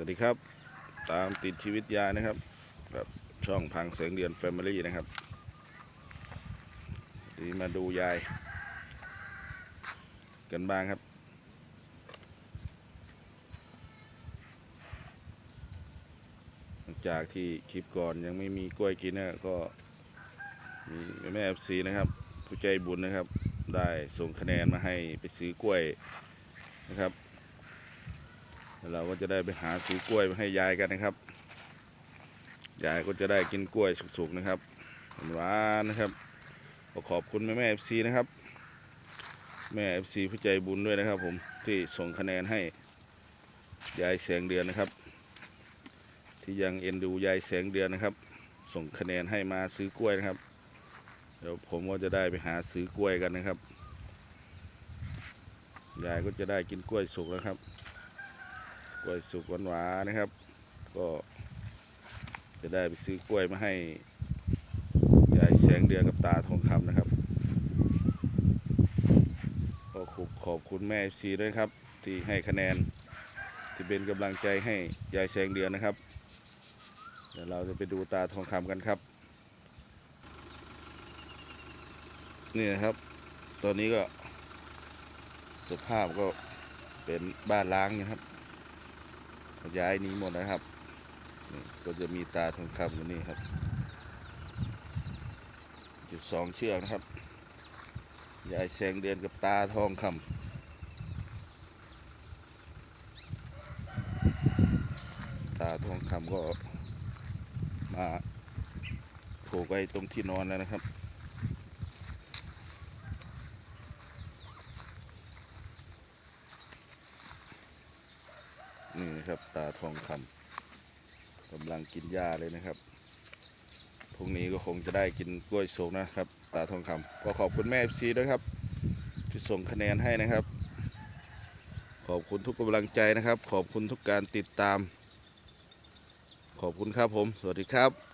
วัสดีครับ ตามติดชีวิตยายนะครับกับช่องพังแสงเดือนแฟมิลี่นะครับนี่มาดูยาย กันบ้างครับ หลังจากที่คลิปก่อนยังไม่มีกล้วยกินนะก็มีแม่เอฟซีนะครับ ผู้ใจบุญนะครับ ได้ส่งคะแนนมาให้ไปซื้อกล้วยนะครับ เราก็จะได้ไปหาซื้อกล้วยมาให้ยายกันนะครับ ยายก็จะได้กินกล้วยสุกๆนะครับหวานนะครับก็ขอบคุณแม่แม่เอฟซีนะครับ แม่เอฟซีผู้ใจบุญด้วยนะครับผมที่ส่งคะแนนให้ยายแสงเดือนนะครับ ที่ยังเอ็นดูยายแสงเดือนนะครับ ส่งคะแนนให้มาซื้อกล้วยนะครับ เดี๋ยวผมก็จะได้ไปหาซื้อกล้วยกันนะครับยายก็จะได้กินกล้วยสุกแล้วครับ ล้วยสุกหวานๆนะครับ ก็จะได้ไปซื้อกล้วยมาให้ยายแสงเดือนกับตาทองคำนะครับก็ขอบขอบคุณแม่ซีด้วยครับ ที่ให้คะแนนที่เป็นกำลังใจให้ยายแสงเดือนนะครับเดี๋ยวเราจะไปดูตาทองคำกันครับนี่นะครับ ตอนนี้ก็สภาพก็เป็นบ้านล้างนะครับ ย้ายนี้หมดนะครับก็จะมีตาทองคำอยู่นี่ครับอยู่สองเชือกนะครับยายแสงเดือนกับตาทองคำตาทองคำก็มาผูกไว้ตรงที่นอนแล้วนะครับ นี่นะครับตาทองคำกำลังกินหญ้าเลยนะครับพรุ่งนี้ก็คงจะได้กินกล้วยสุกนะครับ ตาทองคำก็ขอบคุณแม่เอฟซีด้วยครับ ที่ส่งคะแนนให้นะครับ ขอบคุณทุกกำลังใจนะครับ ขอบคุณทุกการติดตาม ขอบคุณครับผม สวัสดีครับ